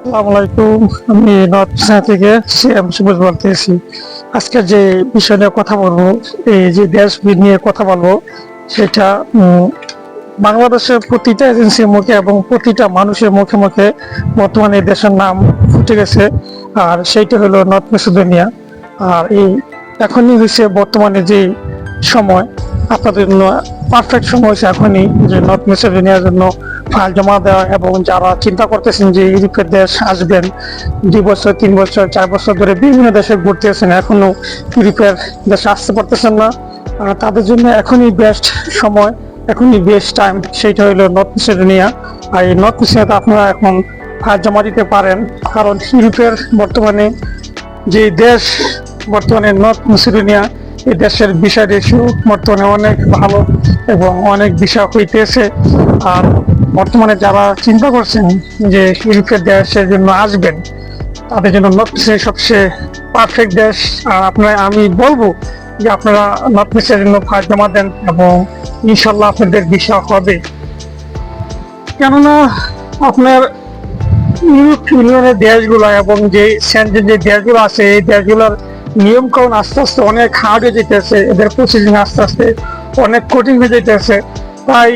আসসালামু আলাইকুম। আমি নর্থ চায়না থেকে সিএম সুবোধ বলতেছি। আজকে যে বিষয় নিয়ে কথা বলব, এই যে দেশ নিয়ে কথা বলব, সেটা বাংলাদেশের প্রতিটা এজেন্সির মুখে এবং প্রতিটা মানুষের মুখে মুখে বর্তমানে দেশের নাম ফুটে গেছে, আর সেইটা হলো নর্থ মেসিডোনিয়া। আর এই এখনই হয়েছে বর্তমানে যে সময়, আপনাদের জন্য পারফেক্ট সময় হচ্ছে এখনই যে নর্থ মেসিডোনিয়ার জন্য জমা দেওয়া এবং যারা চিন্তা করতেছেন যে ইউরোপের দেশ আসবেন, দুই বছর, তিন বছর, চার বছর ধরে বিভিন্ন দেশে ঘুরতে আছেন এখনও ইউরোপের দেশে আসতে পারতেছেন না। তাদের জন্য এখনই বেস্ট সময়, এখনই বেস্ট টাইম সেইটা হলো নর্থ মেসিডোনিয়া আর এই নর্থ মেসিডোনিয়াতে আপনারা এখন জমা দিতে পারেন, কারণ ইউরোপের বর্তমানে যে দেশ, বর্তমানে নর্থ মেসিডোনিয়া এই দেশের বিষয় বর্তমানে অনেক ভালো এবং অনেক বিষয় হইতেছে। আর বর্তমানে যারা চিন্তা করছেন যে ইউরোপের দেশের জন্য আসবেন, তাদের জন্য নর্থ সবচেয়ে পারফেক্ট দেশ। আর আপনার, আমি বলব যে আপনারা নর্থ মেসিডোনিয়ার জন্য ফাইল জমা দেন এবং ইনশাল্লাহ আপনাদের বিষয় হবে। কেননা আপনার ইউরোপ ইউনিয়নের দেশগুলো এবং যে সেন্ট্রাল যে দেশগুলো আছে, এই দেশগুলোর নিয়ম কানুন আস্তে আস্তে অনেক হার্ড হয়ে যেতেছে এদের প্রসেসিং আস্তে আস্তে অনেক কঠিন হয়ে যেতেছে তাই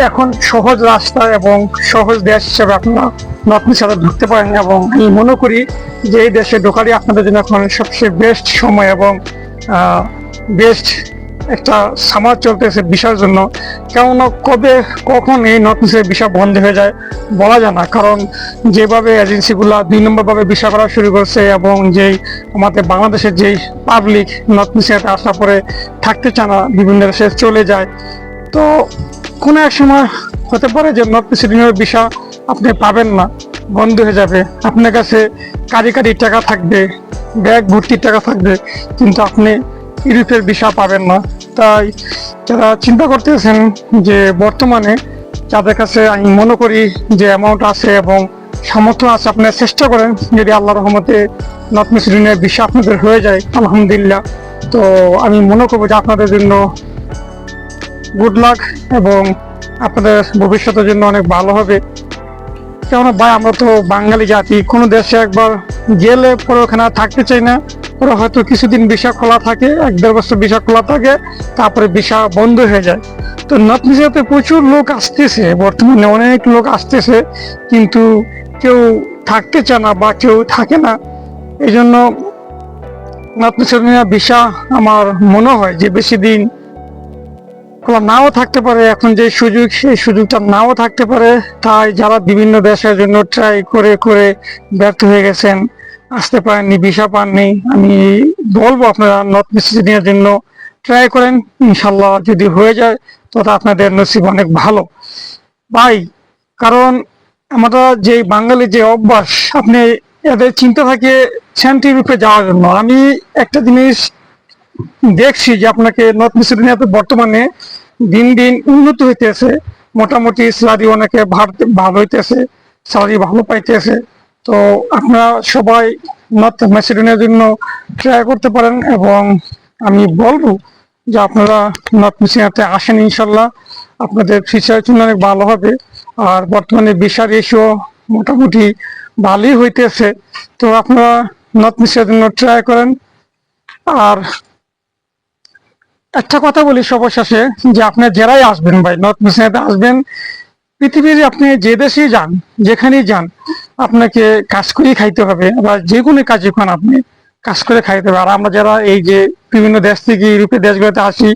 এখন সহজ রাস্তা এবং সহজ দেশ হিসেবে আপনারা নতুন সাথে ঢুকতে পারেন এবং আমি মনে করি যে এই দেশে ঢোকারই আপনাদের জন্য এখন সবচেয়ে বেস্ট সময় এবং বেস্ট একটা সামার চলতেছে বিষয়ের জন্য। কেননা কবে, কখন এই নতুন বিষয় বন্ধ হয়ে যায় বলা যায় না। কারণ যেভাবে এজেন্সিগুলা দুই নম্বর ভাবে বিষয় করা শুরু করছে এবং যেই আমাদের বাংলাদেশের যেই পাবলিক নর্থ মিশিয়াতে আসার পরে থাকতে চায় না, বিভিন্ন দেশে চলে যায়। তো কোনো এক সময় হতে পারে যে নর্থ মিশিয়ার বিষয় আপনি পাবেন না, বন্ধ হয়ে যাবে। আপনার কাছে কারি কারি টাকা থাকবে, ব্যাগ ভর্তির টাকা থাকবে, কিন্তু আপনি ইউরোপের ভিসা পাবেন না। তাই যারা চিন্তা করতেছেন যে বর্তমানে যাদের কাছে আমি মনে করি যে অ্যামাউন্ট আছে এবং সামর্থ্য আছে, আপনারা চেষ্টা করেন যদি আল্লাহ রহমতে নর্থ মিসিডিনের ভিসা আপনাদের হয়ে যায়, আলহামদুলিল্লাহ। তো আমি মনে করব যে আপনাদের জন্য গুড লাক এবং আপনাদের ভবিষ্যতের জন্য অনেক ভালো হবে। কেননা ভাই, আমরা তো বাঙালি জাতি, কোনো দেশে একবার গেলে পরে ওখানে থাকতে চাই না। ওরা হয়তো কিছুদিন ভিসা খোলা থাকে, এক দেড় বছর ভিসা খোলা থাকে, তারপরে ভিসা বন্ধ হয়ে যায়। তো মিশিয়াতে প্রচুর লোক আসতেছে, বর্তমানে অনেক লোক আসতেছে, কিন্তু কেউ থাকতে চায় না বা কেউ থাকে না। এই জন্য নর্থ ভিসা আমার মনে হয় যে বেশি দিন খোলা নাও থাকতে পারে, এখন যে সুযোগ, সেই সুযোগটা নাও থাকতে পারে। তাই যারা বিভিন্ন দেশের জন্য ট্রাই করে করে ব্যর্থ হয়ে গেছেন আসতে পারেননি, ভিসা পাননি। আমি বলব আপনারা নর্থ মেসিডোনিয়ার জন্য ট্রাই করেন, ইনশাল্লাহ যদি হয়ে যায়, তবে আপনাদের নসিব অনেক ভালো। ভাই, কারণ আমরা যে বাঙালি যে অভ্যাস, আপনি এদের চিন্তা থাকে সেন্ট্রি রূপে যাওয়ার জন্য। আমি একটা জিনিস দেখছি যে আপনাকে নর্থ মেসিডোনিয়াতে বর্তমানে দিন দিন উন্নত হইতেছে। মোটামুটি স্যালারি অনেকে ভালো হইতেছে স্যালারি ভালো পাইতেছে। তো আপনারা সবাই নর্থ মেসিডোনিয়ার জন্য ট্রাই করতে পারেন এবং আমি বলব যে আপনারা নর্থ মেসিডোনিয়াতে আসেন ইনশাল্লাহ। আপনাদের ফিউচারের জন্য অনেক ভালো হবে। আর বর্তমানে বিশাল রেশিও মোটামুটি ভালোই হইতেছে। তো আপনারা নর্থ মেসিডোনিয়ার জন্য ট্রাই করেন। আর একটা কথা বলি সবার শেষে যে আপনি যারাই আসবেন ভাই, নর্থ মিশনাতে আসবেন পৃথিবীর আপনি যে দেশেই যান, যেখানেই যান, আপনাকে কাজ করেই খাইতে হবে বা যে কোনো কাজে খান আপনি কাজ করে খাইতে হবে। আর আমরা যারা এই যে বিভিন্ন দেশ থেকে ইউরোপের দেশগুলোতে আসি,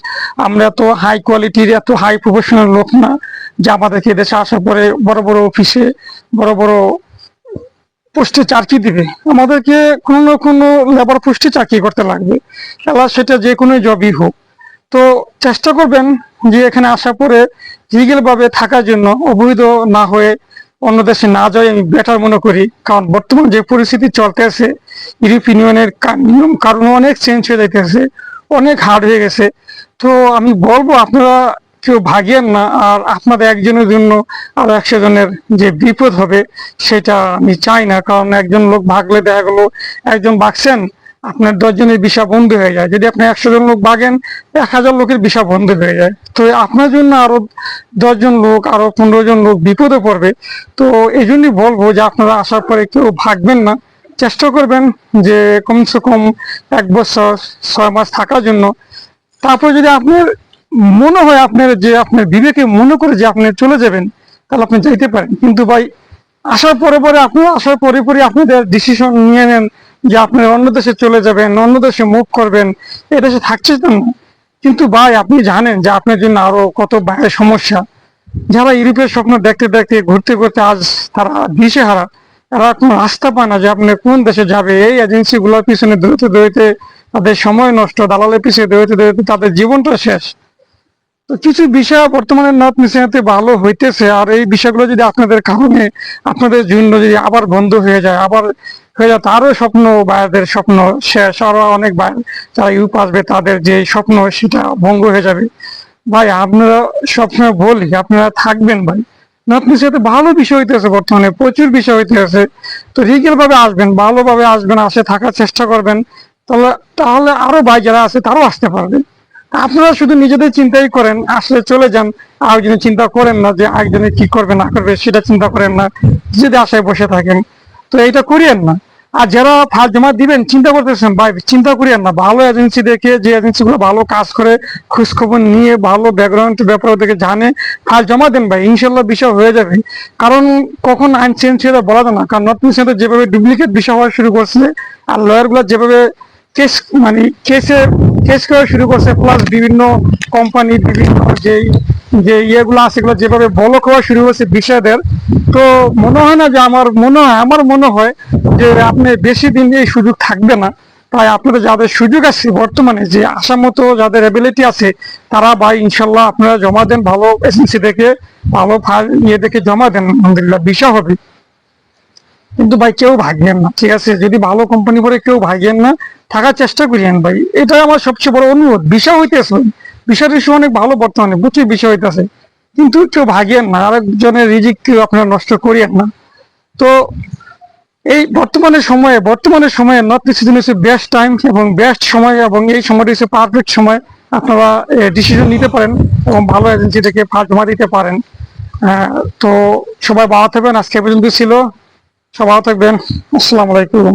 আমরা তো হাই কোয়ালিটির এত হাই প্রফেশনাল লোক না যে আমাদেরকে দেশে আসার পরে বড় বড় অফিসে বড় বড় পোস্টে চাকরি দিবে। আমাদেরকে কোনো না কোনো লেবার পোস্টে চাকরি করতে লাগবে। এবার সেটা যে কোনো জবই হোক। তো চেষ্টা করবেন যে এখানে আসার পরে লিগেল ভাবে থাকার জন্য অবৈধ না হয়ে অন্য দেশে না যায় আমি বেটার মনে করি। কারণ বর্তমান যে পরিস্থিতি চলতে আছে ইউরোপ ইউনিয়নের নিয়ম কারণ অনেক চেঞ্জ হয়ে যাইতেছে, অনেক হার্ড হয়ে গেছে। তো আমি বলব, আপনারা কেউ ভাগিয়েন না, আর আপনাদের একজনের জন্য আর একশো জনের যে বিপদ হবে, সেটা আমি চাই না। কারণ একজন লোক ভাগলে দেখা গেলো, একজন ভাগছেন আপনার দশজনের ভিসা বন্ধ হয়ে যায়। যদি আপনি একশো জন লোক বাগেন এক হাজার লোকের ভিসা বন্ধ হয়ে যায়। তো আপনার জন্য আরও দশজন লোক, আরও পনেরো জন লোক বিপদে পড়বে। তো এই জন্যই বলব যে আপনারা আসার পরে কেউ ভাগবেন না। চেষ্টা করবেন যে কমসে কম এক বছর, ছয় মাস থাকার জন্য। তারপর যদি আপনার মনে হয় আপনার যে আপনার বিবেকে মনে করে যে আপনি চলে যাবেন, তাহলে আপনি যাইতে পারেন। কিন্তু ভাই, আসার পরে পরে আপনি, আসার পরে পরে আপনাদের ডিসিশন নিয়ে নেন। যে আপনি অন্য দেশে চলে যাবেন, অন্য দেশে মুভ করবেন এ দেশে থাকছে তো না কিন্তু ভাই, আপনি জানেন যে আপনার জন্য আরও কত বাইরের সমস্যা। যারা ইউরোপের স্বপ্ন দেখতে দেখতে, ঘুরতে ঘুরতে আজ তারা দিশে হারা তারা কোনো রাস্তা পায় না যে আপনি কোন দেশে যাবে। এই এজেন্সি গুলোর পিছনে দৌড়তে দৌড়তে তাদের সময় নষ্ট, দালালের পিছনে দৌড়তে দৌড়তে তাদের জীবনটা শেষ। তো কিছু বিষয় বর্তমানে নর্থ মিশিয়াতে ভালো হইতেছে। আর এই বিষয়গুলো যদি আপনাদের কারণে আপনাদের জন্য যদি আবার বন্ধ হয়ে যায়, আবার হয়ে যায় তারও স্বপ্ন বাইরের স্বপ্ন শেষ। আরও অনেক বাইরে যারা ইউপ আসবে, তাদের যে স্বপ্ন, সেটা ভঙ্গ হয়ে যাবে। ভাই, আপনারা সবসময় বলি, আপনারা থাকবেন ভাই। নর্থ মিশিয়াতে ভালো বিষয় হইতেছে বর্তমানে, প্রচুর বিষয় হইতেছে। তো রিগেল ভাবে আসবেন, ভালোভাবে আসবেন, আসে থাকার চেষ্টা করবেন। তাহলে তাহলে আরও ভাই যারা আছে, তারাও আসতে পারবে। আপনারা শুধু নিজেদের চিন্তাই করেন, আসলে চলে যান আরেকজনের চিন্তা করেন না যে আরেকজনে কি করবে, না করবে, সেটা চিন্তা করেন না, যদি আশায় বসে থাকেন। তো এইটা করিয়েন না। আর যারা ফার্স্ট জমা দিবেন, চিন্তা করতেছেন, ভাই, চিন্তা করিয়েন না। ভালো এজেন্সি দেখে যে এজেন্সি গুলো ভালো কাজ করে, খোঁজখবর নিয়ে, ভালো ব্যাকগ্রাউন্ড ব্যাপার থেকে জানে ফার্স্ট জমা দেন ভাই, ইনশাল্লাহ বিষয় হয়ে যাবে। কারণ কখন আইন চেঞ্জ হয়ে বলা যায় না। কারণ নর্থ যেভাবে ডুপ্লিকেট বিষয় হওয়া শুরু করছে, আর লয়ারগুলো যেভাবে কেস মানে কেসে কেস করা শুরু করছে প্লাস বিভিন্ন কোম্পানি বিভিন্ন যেই যে ইয়েগুলো আছে, এগুলো যেভাবে বলক হওয়া শুরু করছে বিষয়দের তো মনে হয় না যে আমার মনে হয়, আমার মনে হয় যে আপনি বেশি দিন এই সুযোগ থাকবে না। তাই আপনাদের যাদের সুযোগ আছে বর্তমানে, যে আশা মতো যাদের এবিলিটি আছে, তারা ভাই ইনশাল্লাহ আপনারা জমা দেন, ভালো এজেন্সি দেখে ভালো ইয়ে দেখে জমা দেন, আলহামদুলিল্লাহ বিষয় হবে। কিন্তু ভাই কেউ ভাগবেন না, ঠিক আছে? যদি ভালো কোম্পানি পরে কেউ ভাগেন না, থাকার চেষ্টা করিয়েন ভাই। এটা আমার সবচেয়ে বড় অনুরোধ। বিষয় হইতেছে বিষয় টিষয় অনেক ভালো বর্তমানে, প্রচুর বিষয় হইতেছে। কিন্তু কেউ ভাগেন না, আরেকজনের রিজিক কেউ আপনারা নষ্ট করিয়েন না। তো এই বর্তমানে সময়ে বর্তমানের সময়ে নর্থ ইস্ট সিজন হচ্ছে বেস্ট টাইম এবং বেস্ট সময় এবং এই সময়টা হচ্ছে পারফেক্ট সময়। আপনারা ডিসিশন নিতে পারেন এবং ভালো এজেন্সি থেকে ফার্স্ট জমা দিতে পারেন। তো সবাই ভালো থাকবেন। আজকে পর্যন্ত ছিল। সবাই থাকবেন। আসসালামু আলাইকুম।